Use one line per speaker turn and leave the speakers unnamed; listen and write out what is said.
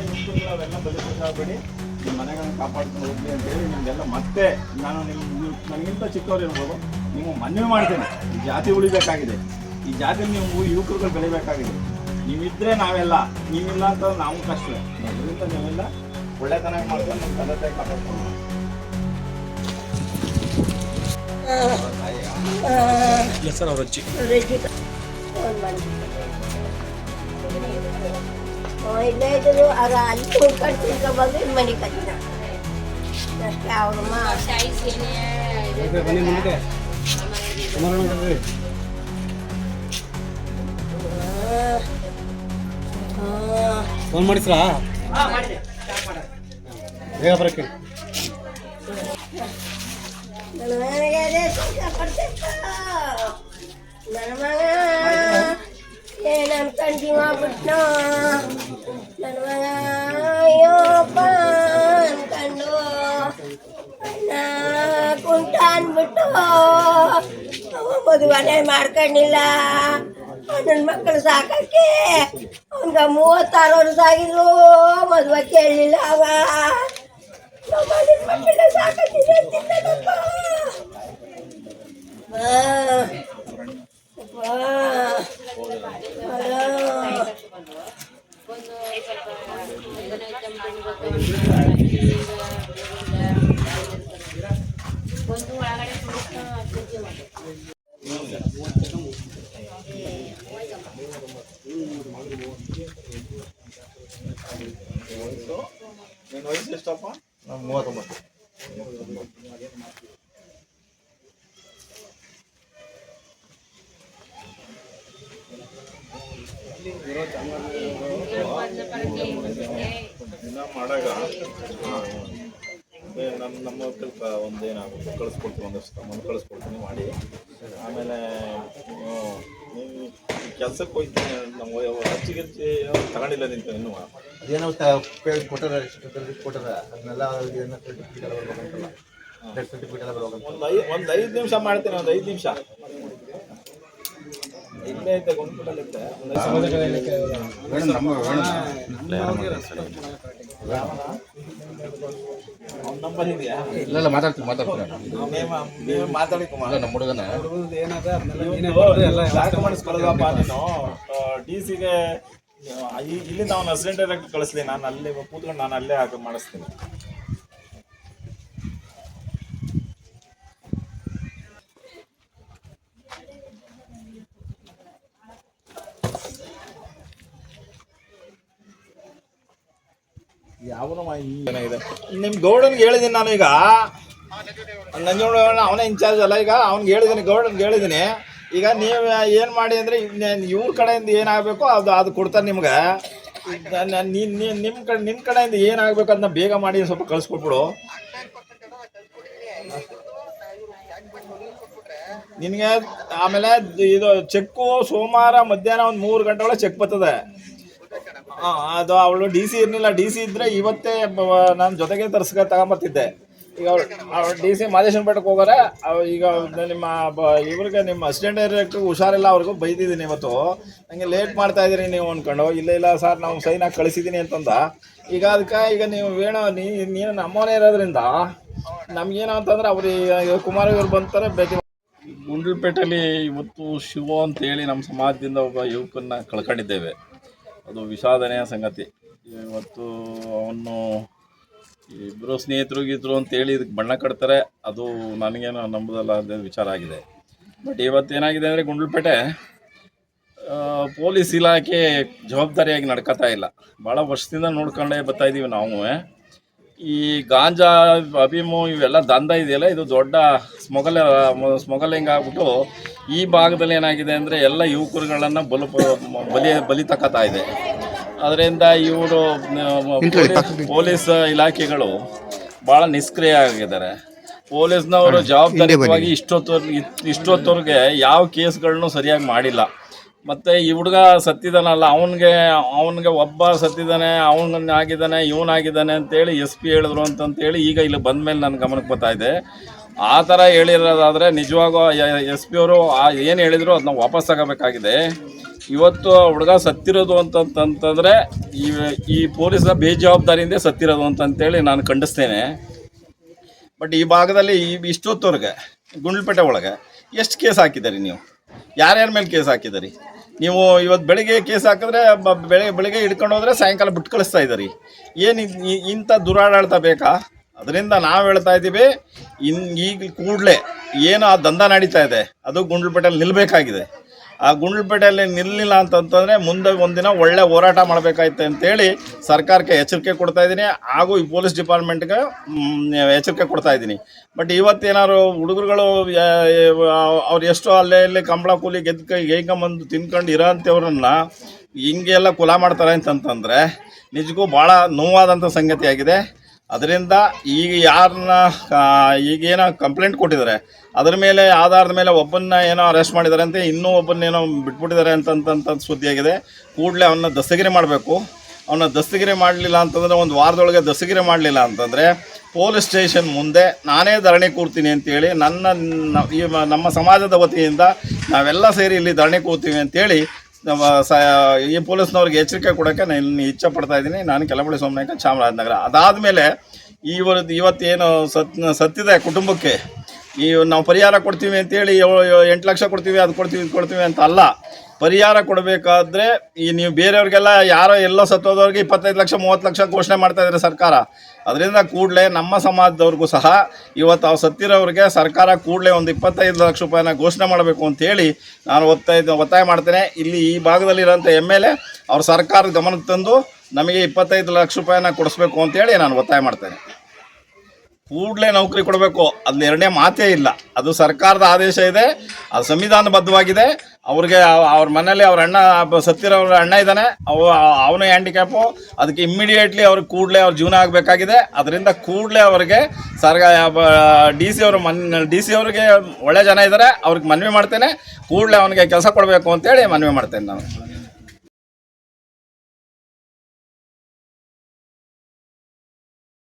ಯುವಕರುಗಳು ಅವೆಲ್ಲ ಬಲಿಪಶಾಗಬೇಡಿ ನಿಮ್ಮ ಮನೆಗಳನ್ನ ಕಾಪಾಡ್ಕೊಂಡು ಹೋಗ್ಲಿ ಅಂತೇಳಿ ನಿಮಗೆಲ್ಲ ಮತ್ತೆ ನಾನು ನಿಮ್ಮ ನೀವು ನನಗಿಂತ ಚಿಕ್ಕವ್ರು ಇರ್ಬೋದು ನೀವು ಮನವಿ ಮಾಡ್ತೇನೆ ಈ ಜಾತಿ ಉಳಿಬೇಕಾಗಿದೆ ಈ ಜಾತಿ ನೀವು ಯುವಕರುಗಳು ಬೆಳಿಬೇಕಾಗಿದೆ ನೀವಿದ್ರೆ ನಾವೆಲ್ಲ ನೀವಿಲ್ಲ ಅಂತ ನಾವು ಕಷ್ಟವೇ ಅದರಿಂದ ನೀವೆಲ್ಲ ಒಳ್ಳೆತನ ಮಾಡ್ಕೊಂಡು ನಮ್ಮ ತಂದೆ ತಾಯಿ ಕಾಪಾಡ್ಕೊಂಡು ಹೆಸರು
ಸರ್ ಅವ್ರ ಅಜ್ಜಿ
ಇಲ್ಲೇ ಇದ್ರು ಅವ್ರ ಅಲ್ಲಿ ಕುಡ್ಕೊಂಡು ತಿನ್ಕೊಂಡ್ಬಂದು ಇಲ್ಲಿ ಮನೆ ಕಟ್ಟಿದ ಅಷ್ಟೇ ಅವ್ರಮ್ಮ
ಬನ್ನಿ ಮುಂದೆ. ಕುಮಾರಣ್ಣ ಫೋನ್ ಮಾಡಿಸ್ರಾ? ಬೇಗ ಬರಕ್ಕೆ.
ನನ್ನ ಮಗನಿಗೆ ಅದೇ ಸುಖ ಕೊಡ್ತಿದ್ದ. ನನ್ನ ಮಗ ಏನ್ ಅನ್ಕೊಂಡ್ ಜೀವ ಬಿಟ್ನೋ ನನ್ನ ಮಗ ಅಯ್ಯೋಪ್ಪ ಅನ್ಕೊಂಡು ಅಣ್ಣ ಕುಂಟ ಅನ್ಬಿಟ್ಟು ಅವ ಮದುವೆ ಮಾಡ್ಕೊಂಡಿಲ್ಲ ನನ್ನ ಮಕ್ಕಳು ಸಾಕಕ್ಕೆ ಅವನ್ಗ ಮೂವತ್ತಾರು ವರ್ಷ ಆಗಿದ್ರು ಮದುವೆ ಕೇಳಲಿಲ್ಲ ಅವ ನಮ್ಮ ಮನೆ ಮಕ್ಕಳ ಸಾಕಕ್ಕಿದೆ ಅಂತಿದ್ದಾನಪ್ಪ. ಆ, ಅಪ್ಪ. ಅಯ್ಯೋ.
ನಿನ್ನ ವಯಸ್ಸು ಎಷ್ಟಪ್ಪ
ಮೂವತ್ತೊಂಬತ್ತು
ದಿನ ಮಾಡಾಗ ನಮ್ಮ ನಮ್ಮ ಮಕ್ಕಳು ಒಂದೇನಾಗುತ್ತೆ ಕಳಿಸ್ಕೊಡ್ತೀನಿ ಒಂದಷ್ಟು ಸಾಮಾನು ಕಳಿಸ್ಕೊಡ್ತೀನಿ ಮಾಡಿ. ಆಮೇಲೆ ನೀವು ನೀವು ಕೆಲ್ಸಕ್ಕೆ ಹೋಗ್ತೀನಿ ನಮ್ಮ ಹಚ್ಚಿಗೆ ತಗೊಂಡಿಲ್ಲ ನಿಂತ ಇನ್ನೂ.
ಅದೇನೋ ಕೊಟ್ಟಾರ ಕೊಟ್ಟಾರ ಅದನ್ನೆಲ್ಲ ಏನೋ ಸರ್ಟಿಫಿಕೇಟ್ ಎಲ್ಲ ಬರ್ಬೇಕಂತಲ್ಲ. ಸರ್ಟಿಫಿಕೇಟ್ ಎಲ್ಲ ಬರ್ಬೇಕಂತ
ಒಂದು ಐದು ಒಂದು ಐದು ನಿಮಿಷ ಮಾಡ್ತೀನಿ ಒಂದು ಐದು ನಿಮಿಷ. ಇಲ್ಲೇ ಐತೆ ಗೊಂಡ್ಬಿಟ್ಟಲ್ಲಿ ಐತೆ ಒಂದು ಐದು ಅವ್ನ ನಂಬರ್ ಇದೆಯಾ?
ಇಲ್ಲ ಮಾತಾಡ್ತೀನಿ ಮಾತಾಡ್ತೀನಿ.
ನೀವು ನೀವು ಮಾತಾಡಿ ಕುಮಾರ್.
ನಮ್ಮ ಹುಡುಗನ.
ಡಾಕ್ಯುಮೆಂಟ್ಸ್ ಕಳೆದಪ್ಪ ನೀನು ಡಿ ಸಿಗೆ ಇಲ್ಲಿಂದ ಅವನು ಅಸಿಸ್ಟೆಂಟ್ ಡೈರೆಕ್ಟ್ ಕಳಿಸ್ಲಿ. ನಾನು ಅಲ್ಲಿ ಕೂತ್ಕೊಂಡು ನಾನು ಅಲ್ಲೇ ಹಾಕಿ ಮಾಡಿಸ್ತೀನಿ. ಯಾವನು ಇದೆ. ನಿಮ್ಮ ಗೌಡನ್ಗೆ ಹೇಳಿದ್ದೀನಿ ನಾನು ಈಗ. ನಂಜನಗೌಡ ಅವನೇ ಇನ್ಚಾರ್ಜ್ ಅಲ್ಲ ಈಗ. ಅವ್ನಿಗೆ ಹೇಳಿದ್ದೀನಿ ಗೌಡನ್ಗೆ ಹೇಳಿದ್ದೀನಿ ಈಗ ನೀವು ಏನು ಮಾಡಿ ಅಂದರೆ ಇವ್ರ ಕಡೆಯಿಂದ ಏನಾಗಬೇಕು, ಅದು ಅದು ಕೊಡ್ತಾರೆ ನಿಮ್ಗೆ. ನಿಮ್ಮ ಕಡೆ ನಿಮ್ಮ ಕಡೆಯಿಂದ ಏನಾಗಬೇಕು ಅದನ್ನ ಬೇಗ ಮಾಡಿ ಸ್ವಲ್ಪ ಕಳಿಸ್ಕೊಟ್ಬಿಡು. ನಿನಗೆ ಆಮೇಲೆ ಇದು ಚೆಕ್ಕು ಸೋಮವಾರ ಮಧ್ಯಾಹ್ನ ಒಂದು ಮೂರು ಗಂಟೆ ಒಳಗೆ ಚೆಕ್ ಬರ್ತದೆ. ಅದು ಅವಳು ಡಿ ಸಿ ಇರಲಿಲ್ಲ. ಡಿ ಸಿ ಇದ್ದರೆ ಇವತ್ತೇ ನಾನು ಜೊತೆಗೆ ತರ್ಸ್ಕ ತಗೊಂಬರ್ತಿದ್ದೆ. ಈಗ ಅವಳು ಡಿ ಸಿ ಮಾದೇಶ್ವರ ಬೆಟ್ಟಕ್ಕೆ ಹೋಗೋರೆ. ಈಗ ನಿಮ್ಮ ಇವ್ರಿಗೆ ನಿಮ್ಮ ಅಸಿಸ್ಟೆಂಟ್ ಡೈರೆಕ್ಟರ್ ಹುಷಾರಿಲ್ಲ. ಅವ್ರಿಗೂ ಬೈದಿದ್ದೀನಿ ಇವತ್ತು. ನನಗೆ ಲೇಟ್ ಮಾಡ್ತಾ ಇದ್ದೀರಿ ನೀವು ಅಂದ್ಕೊಂಡು ಇಲ್ಲ ಇಲ್ಲ ಸರ್, ನಾವು ಸೈನ್ ಹಾಕಿ ಕಳಿಸಿದ್ದೀನಿ ಅಂತಂದ. ಈಗ ಅದಕ್ಕೆ ಈಗ ನೀವು ವೇಣೋ, ನೀ, ನೀನು ನಮ್ಮವನೇ ಇರೋದ್ರಿಂದ ನಮ್ಗೇನು ಅಂತಂದ್ರೆ ಅವ್ರು ಈಗ ಕುಮಾರ್ ಇವ್ರು ಬಂತಾರೆ ಭೇಟಿ ಗುಂಡ್ಲುಪೇಟೆಯಲ್ಲಿ ಇವತ್ತು ಶಿವ ಅಂತೇಳಿ ನಮ್ಮ ಸಮಾಜದಿಂದ ಒಬ್ಬ ಯುವಕನ್ನ ಕಳ್ಕೊಂಡಿದ್ದೇವೆ. ಅದು ವಿಷಾದನೆಯ ಸಂಗತಿ. ಇವತ್ತು ಅವನು ಇಬ್ಬರು ಸ್ನೇಹಿತರು ಗೀತರು ಅಂತೇಳಿ ಇದಕ್ಕೆ ಬಣ್ಣ ಕಟ್ತಾರೆ, ಅದು ನನಗೇನು ನಂಬೋದಲ್ಲ ಅಂತ ವಿಚಾರ ಆಗಿದೆ. ಬಟ್ ಇವತ್ತು ಏನಾಗಿದೆ ಅಂದರೆ ಗುಂಡ್ಲುಪೇಟೆ ಪೊಲೀಸ್ ಇಲಾಖೆ ಜವಾಬ್ದಾರಿಯಾಗಿ ನಡ್ಕೋತಾ ಇಲ್ಲ. ಭಾಳ ವರ್ಷದಿಂದ ನೋಡ್ಕೊಂಡೇ ಬರ್ತಾ ಇದ್ದೀವಿ ನಾವು. ಈ ಗಾಂಜಾ ಅಭಿಮು ಇವೆಲ್ಲ ದಂಧ ಇದೆಯಲ್ಲ, ಇದು ದೊಡ್ಡ ಸ್ಮೊಗಲ್, ಸ್ಮೊಗಲಿಂಗ್ ಆಗ್ಬಿಟ್ಟು ಈ ಭಾಗದಲ್ಲಿ ಏನಾಗಿದೆ ಅಂದರೆ ಎಲ್ಲ ಯುವಕರುಗಳನ್ನು ಬಲು ಬಲಿ ಬಲಿ ತಕ್ಕತಾ ಇದೆ. ಅದರಿಂದ ಇವರು ಪೊಲೀಸ್ ಇಲಾಖೆಗಳು ಭಾಳ ನಿಷ್ಕ್ರಿಯ ಆಗಿದ್ದಾರೆ. ಪೊಲೀಸ್ನವರು ಜವಾಬ್ದಾರಿಯುತವಾಗಿ ಇಷ್ಟೊತ್ತವರೆಗೆ ಇಷ್ಟೊತ್ತವರೆಗೆ ಯಾವ ಕೇಸ್ಗಳನ್ನೂ ಸರಿಯಾಗಿ ಮಾಡಿಲ್ಲ. ಮತ್ತು ಈ ಹುಡುಗ ಸತ್ತಿದ್ದಾನಲ್ಲ ಅವನಿಗೆ ಅವನಿಗೆ ಒಬ್ಬ ಸತ್ತಿದ್ದಾನೆ ಅವನ ಆಗಿದ್ದಾನೆ ಇವನಾಗಿದ್ದಾನೆ ಅಂತೇಳಿ ಎಸ್ ಪಿ ಹೇಳಿದ್ರು ಅಂತಂತೇಳಿ ಈಗ ಇಲ್ಲಿ ಬಂದ ಮೇಲೆ ನನ್ನ ಗಮನಕ್ಕೆ ಬರ್ತಾ ಇದೆ. ಆ ಥರ ಹೇಳಿರೋದಾದರೆ ನಿಜವಾಗೂ ಎಸ್ ಪಿ ಅವರು ಏನು ಹೇಳಿದ್ರು ಅದನ್ನ ವಾಪಸ್ ತಗೋಬೇಕಾಗಿದೆ. ಇವತ್ತು ಹುಡುಗ ಸತ್ತಿರೋದು ಅಂತಂತಂದ್ರೆ ಈ ಈ ಪೊಲೀಸರ ಬೇಜವಾಬ್ದಾರಿಯಿಂದ ಸತ್ತಿರೋದು ಅಂತಂತೇಳಿ ನಾನು ಖಂಡಿಸ್ತೇನೆ. ಬಟ್ ಈ ಭಾಗದಲ್ಲಿ ಈ ಇಷ್ಟೊತ್ತವರೆಗೆ ಗುಂಡ್ಲಪೇಟೆ ಒಳಗೆ ಎಷ್ಟು ಕೇಸ್ ಹಾಕಿದ್ದೀರಿ ನೀವು? ಯಾರ್ಯಾರ ಮೇಲೆ ಕೇಸ್ ಹಾಕಿದ್ದೀರಿ? ನೀವು ಇವತ್ತು ಬೆಳಿಗ್ಗೆ ಕೇಸ್ ಹಾಕಿದ್ರೆ ಬೆಳಗ್ಗೆ ಬೆಳಿಗ್ಗೆ ಹಿಡ್ಕೊಂಡು ಹೋದ್ರೆ ಸಾಯಂಕಾಲ ಬಿಟ್ಟು ಕಳಿಸ್ತಾ ಇದ್ದೀರಿ. ಏನು ಇಂಥ ದುರಾಡಳಿತ ಬೇಕಾ? ಅದರಿಂದ ನಾವು ಹೇಳ್ತಾ ಇದ್ದೀವಿ, ಇನ್ ಈಗ ಕೂಡಲೇ ಏನು ಆ ದಂಧ ನಡೀತಾ ಇದೆ, ಅದು ಗುಂಡ್ಲಪೇಟೆಯಲ್ಲಿ ನಿಲ್ಲಬೇಕಾಗಿದೆ ಆ ಗುಂಡ್ಲಪೇಟೆಯಲ್ಲಿ ನಿಲ್ಲಿಲ್ಲ ಅಂತಂತಂದರೆ ಮುಂದೆ ಒಂದಿನ ಒಳ್ಳೆ ಹೋರಾಟ ಮಾಡಬೇಕಾಯ್ತು ಅಂತೇಳಿ ಸರ್ಕಾರಕ್ಕೆ ಎಚ್ಚರಿಕೆ ಕೊಡ್ತಾ ಇದ್ದೀನಿ, ಹಾಗೂ ಈ ಪೊಲೀಸ್ ಡಿಪಾರ್ಟ್ಮೆಂಟ್ಗೆ ಎಚ್ಚರಿಕೆ ಕೊಡ್ತಾ ಇದ್ದೀನಿ. ಬಟ್ ಇವತ್ತೇನಾದ್ರು ಹುಡುಗರುಗಳು ಅವ್ರು ಎಷ್ಟು ಅಲ್ಲೇ ಇಲ್ಲಿ ಕಂಬಳ ಕೂಲಿ ಗೆದ್ದು ಹೇಗಂಬಂದು ತಿನ್ಕೊಂಡು ಇರೋ ಅಂಥವ್ರನ್ನ ಹಿಂಗೆಲ್ಲ ಕುಲ ಮಾಡ್ತಾರೆ ಅಂತಂತಂದರೆ ನಿಜಕ್ಕೂ ಭಾಳ ನೋವಾದಂಥ ಸಂಗತಿಯಾಗಿದೆ. ಅದರಿಂದ ಈಗ ಯಾರನ್ನ ಈಗೇನೋ ಕಂಪ್ಲೇಂಟ್ ಕೊಟ್ಟಿದ್ದಾರೆ, ಅದರ ಮೇಲೆ ಆಧಾರದ ಮೇಲೆ ಒಬ್ಬನ್ನ ಏನೋ ಅರೆಸ್ಟ್ ಮಾಡಿದ್ದಾರೆ ಅಂತ ಇನ್ನೂ ಒಬ್ಬನ್ನ ಏನೋ ಬಿಟ್ಬಿಟ್ಟಿದ್ದಾರೆ ಅಂತಂತಂತ ಸುದ್ದಿಯಾಗಿದೆ. ಕೂಡಲೇ ಅವನ್ನ ದಸ್ತಗಿರಿ ಮಾಡಬೇಕು. ಅವನ್ನ ದಸ್ತಗಿರಿ ಮಾಡಲಿಲ್ಲ ಅಂತಂದರೆ ಒಂದು ವಾರದೊಳಗೆ ದಸ್ತಗಿರಿ ಮಾಡಲಿಲ್ಲ ಅಂತಂದರೆ ಪೊಲೀಸ್ ಸ್ಟೇಷನ್ ಮುಂದೆ ನಾನೇ ಧರಣಿ ಕೂರ್ತೀನಿ ಅಂತೇಳಿ ನನ್ನ ನಮ್ಮ ಸಮಾಜದ ವತಿಯಿಂದ ನಾವೆಲ್ಲ ಸೇರಿ ಇಲ್ಲಿ ಧರಣಿ ಕೂರ್ತೀವಿ ಅಂತೇಳಿ ನಮ್ಮ ಸ, ಈ ಪೊಲೀಸ್ನವ್ರಿಗೆ ಎಚ್ಚರಿಕೆ ಕೊಡೋಕ್ಕೆ ನಾನು ಇಚ್ಛೆ ಪಡ್ತಾ ಇದ್ದೀನಿ. ನಾನು ಕೆಲಬಳ್ಳಿ ಸೋಮನಾಯಕ ಚಾಮರಾಜನಗರ. ಅದಾದಮೇಲೆ ಇವರದ್ದು ಇವತ್ತೇನು ಸತ್, ಸತ್ತಿದೆ ಕುಟುಂಬಕ್ಕೆ. ಈ ನಾವು ಪರಿಹಾರ ಕೊಡ್ತೀವಿ ಅಂತೇಳಿ ಎಂಟು ಲಕ್ಷ ಕೊಡ್ತೀವಿ, ಅದು ಕೊಡ್ತೀವಿ, ಇದು ಕೊಡ್ತೀವಿ ಅಂತ ಅಲ್ಲ. ಪರಿಹಾರ ಕೊಡಬೇಕಾದ್ರೆ ಈ ನೀವು ಬೇರೆಯವ್ರಿಗೆಲ್ಲ ಯಾರೋ ಎಲ್ಲೋ ಸತ್ತೋದವ್ರಿಗೆ ಇಪ್ಪತ್ತೈದು ಲಕ್ಷ, ಮೂವತ್ತು ಲಕ್ಷ ಘೋಷಣೆ ಮಾಡ್ತಾ ಇದ್ದಾರೆ ಸರ್ಕಾರ. ಅದರಿಂದ ಕೂಡಲೇ ನಮ್ಮ ಸಮಾಜದವ್ರಿಗೂ ಸಹ ಇವತ್ತು ಅವ್ರು ಸತ್ತಿರೋರಿಗೆ ಸರ್ಕಾರ ಕೂಡಲೇ ಒಂದು ಇಪ್ಪತ್ತೈದು ಲಕ್ಷ ರೂಪಾಯಿನ ಘೋಷಣೆ ಮಾಡಬೇಕು ಅಂತೇಳಿ ನಾನು ಒತ್ತಾಯ ಒತ್ತಾಯ ಮಾಡ್ತೇನೆ. ಇಲ್ಲಿ ಈ ಭಾಗದಲ್ಲಿರೋಂಥ ಎಂ ಎಲ್ ಎ ಅವ್ರ ಸರ್ಕಾರದ ಗಮನಕ್ಕೆ ತಂದು ನಮಗೆ ಇಪ್ಪತ್ತೈದು ಲಕ್ಷ ರೂಪಾಯಿನ ಕೊಡಿಸ್ಬೇಕು ಅಂತೇಳಿ ನಾನು ಒತ್ತಾಯ ಮಾಡ್ತೇನೆ. ಕೂಡಲೇ ನೌಕರಿ ಕೊಡಬೇಕು. ಅಲ್ಲಿ ಎರಡನೇ ಮಾತೇ ಇಲ್ಲ. ಅದು ಸರ್ಕಾರದ ಆದೇಶ ಇದೆ. ಅದು ಸಂವಿಧಾನಬದ್ಧವಾಗಿದೆ. ಅವ್ರಿಗೆ ಅವ- ಅವ್ರ ಮನೇಲಿ ಅವ್ರ ಅಣ್ಣ ಸತ್ತಿರೋ ಅಣ್ಣ ಇದ್ದಾನೆ. ಅವ ಅವನು ಹ್ಯಾಂಡಿಕ್ಯಾಪು. ಅದಕ್ಕೆ ಇಮ್ಮಿಡಿಯೇಟ್ಲಿ ಅವ್ರಿಗೆ ಕೂಡಲೇ ಅವ್ರ ಜೀವನ ಆಗಬೇಕಾಗಿದೆ. ಅದರಿಂದ ಕೂಡಲೇ ಅವ್ರಿಗೆ ಸರ್ಗ ಡಿ ಸಿ ಅವರು ಮನ್ ಡಿ ಸಿ ಅವ್ರಿಗೆ ಒಳ್ಳೆ ಜನ ಇದ್ದಾರೆ ಅವ್ರಿಗೆ ಮನವಿ ಮಾಡ್ತೇನೆ. ಕೂಡಲೇ ಅವನಿಗೆ ಕೆಲಸ ಕೊಡಬೇಕು ಅಂತೇಳಿ ಮನವಿ ಮಾಡ್ತೇನೆ ನಾನು.